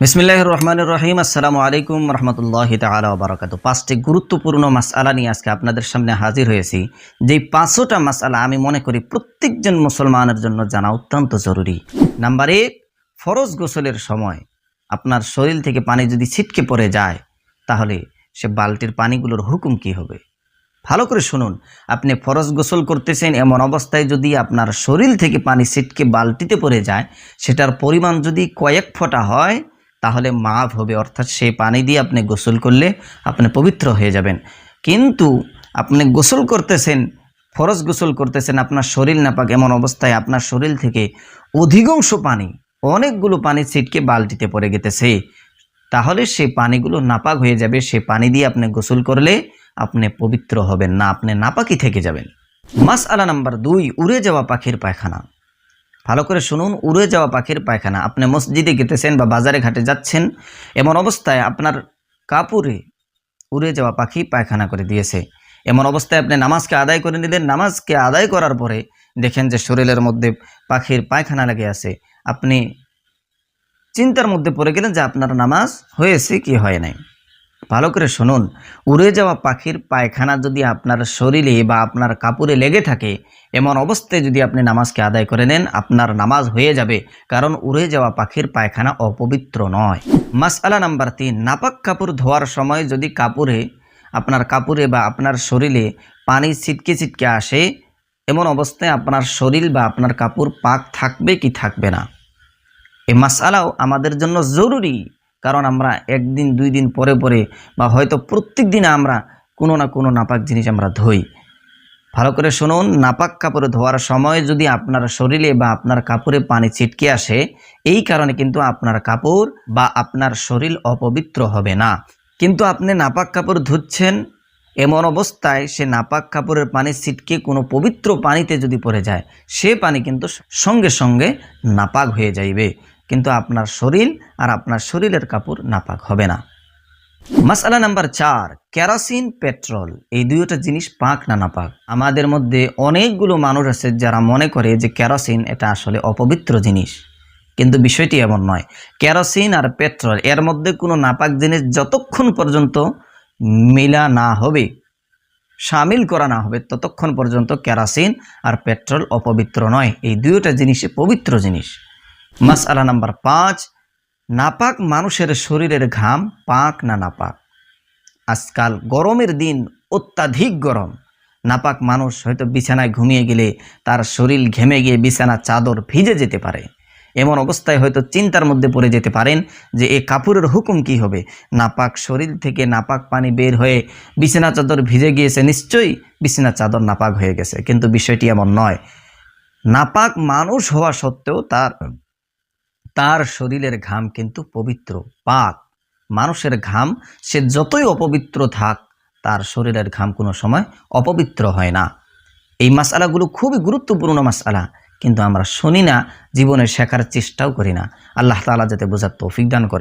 বিসমিল্লাহ রহমান রহিম। আসসালামু আলাইকুম রহমতুল্লাহ তালা বারাকাতু পাঁচটি গুরুত্বপূর্ণ মাসআলা নিয়ে আজকে আপনাদের সামনে হাজির হয়েছি। যেই পাঁচশোটা মাসআলা আমি মনে করি প্রত্যেকজন মুসলমানের জন্য জানা অত্যন্ত জরুরি। নাম্বার এক, ফরজ গোসলের সময়। আপনার শরীর থেকে পানি যদি ছিটকে পড়ে যায়, তাহলে সে বালতির পানিগুলোর হুকুম কি হবে? ভালো করে শুনুন। আপনি ফরজ গোসল করতেছেন এমন অবস্থায় যদি আপনার শরীর থেকে পানি ছিটকে বালতিতে পড়ে যায়, সেটার পরিমাণ যদি কয়েক ফোঁটা হয় তাহলে মাফ হবে। অর্থাৎ সেই পানি দিয়ে আপনি গোসল করলে আপনি পবিত্র হয়ে যাবেন। কিন্তু আপনি গোসল করতেছেন, ফরজ গোসল করতেছেন, আপনার শরীর নাপাক এমন অবস্থায় আপনার শরীর থেকে অধিকাংশ পানি, অনেকগুলো পানি ছিটকে বালতিতে পড়ে গেতেছে। তাহলে সে পানিগুলো নাপাক হয়ে যাবে। সে পানি দিয়ে আপনি গোসল করলে আপনি পবিত্র হবেন না, আপনি নাপাকি থেকে যাবেন। মাস আলা নাম্বার দুই, উড়ে যাওয়া পাখির পায়খানা। ভালো করে শুনুন, উড়ে যাওয়া পাখির পায়খানা। আপনি মসজিদে গেতেছেন বা বাজারে ঘাটে যাচ্ছেন, এমন অবস্থায় আপনার কাপুরে উড়ে যাওয়া পাখি পায়খানা করে দিয়েছে। এমন অবস্থায় আপনি নামাজকে আদায় করে নিলেন, নামাজকে আদায় করার পরে দেখেন যে শরীরের মধ্যে পাখির পায়খানা লেগে আছে। আপনি চিন্তার মধ্যে পড়ে গেলেন যে আপনার নামাজ হয়েছে কি হয় নাই। ভালো করে শুনুন। উড়ে যাওয়া পাখির পায়খানা যদি আপনার শরীরে বা আপনার কাপড়ে লেগে থাকে, এমন অবস্থায় যদি আপনি নামাজকে আদায় করে নেন, আপনার নামাজ হয়ে যাবে, কারণ উড়ে যাওয়া পাখির পায়খানা অপবিত্র নয়। মাসআলা নাম্বার তিন, নাপাক কাপড় ধোয়ার সময় যদি কাপড়ে, আপনার কাপড়ে বা আপনার শরীরে পানি ছিটকে ছিটকে আসে, এমন অবস্থায় আপনার শরীর বা আপনার কাপড় পাক থাকবে কি থাকবে না? এই মাসালাও আমাদের জন্য জরুরি। কারণ আমরা একদিন, দুই দিন পরে পরে বা হয়তো প্রত্যেক দিনে আমরা কোনো না কোনো নাপাক জিনিস আমরা ধুই। ভালো করে শুনুন, নাপাক কাপড়ে ধোয়ার সময় যদি আপনার শরীরে বা আপনার কাপড়ে পানি ছিটকে আসে, এই কারণে কিন্তু আপনার কাপড় বা আপনার শরীর অপবিত্র হবে না। কিন্তু আপনি নাপাক কাপড় ধুচ্ছেন, এমন অবস্থায় সে নাপাক কাপড়ের পানি ছিটকে কোনো পবিত্র পানিতে যদি পড়ে যায়, সে পানি কিন্তু সঙ্গে সঙ্গে নাপাক হয়ে যাইবে। কিন্তু আপনার শরীর আর আপনার শরীরের কাপড় নাপাক হবে না। মাসালা নাম্বার চার, কেরোসিন, পেট্রোল। এই দুইটা জিনিস পাক না নাপাক। আমাদের মধ্যে অনেকগুলো মানুষ আছে যারা মনে করে যে কেরোসিন এটা আসলে অপবিত্র জিনিস। কিন্তু বিষয়টি এমন নয়। কেরোসিন আর পেট্রোল, এর মধ্যে কোনো নাপাক জিনিস যতক্ষণ পর্যন্ত মিলা না হবে, সামিল করা না হবে, ততক্ষণ পর্যন্ত কেরোসিন আর পেট্রোল অপবিত্র নয়। এই দুইটা জিনিসই পবিত্র জিনিস। মাসআলা নাম্বার পাঁচ, নাপাক মানুষের শরীরের ঘাম পাক না নাপাক? আজকাল গরমের দিন অত্যাধিক গরম। নাপাক মানুষ হয়তো বিছানায় ঘুমিয়ে গেলে তার শরীর ঘেমে গিয়ে বিছানা চাদর ভিজে যেতে পারে। এমন অবস্থায় হয়তো চিন্তার মধ্যে পড়ে যেতে পারেন যে এ কাপড়ের হুকুম কি হবে? নাপাক শরীর থেকে নাপাক পানি বের হয়ে বিছানা চাদর ভিজে গিয়েছে নিশ্চয়ই বিছানা চাদর নাপাক হয়ে গেছে। কিন্তু বিষয়টি এমন নয়। নাপাক মানুষ হওয়া সত্ত্বেও তার তার শরীরের ঘাম কিন্তু পবিত্র, পাক। মানুষের ঘাম, সে যতই অপবিত্র থাক, তার শরীরের ঘাম কোনো সময় অপবিত্র হয় না। এই মাসালাগুলো খুবই গুরুত্বপূর্ণ মাসালা, কিন্তু আমরা শুনি না, জীবনে শেখার চেষ্টাও করি না। আল্লাহ তালা যাতে বোঝার তৌফিক দান করে।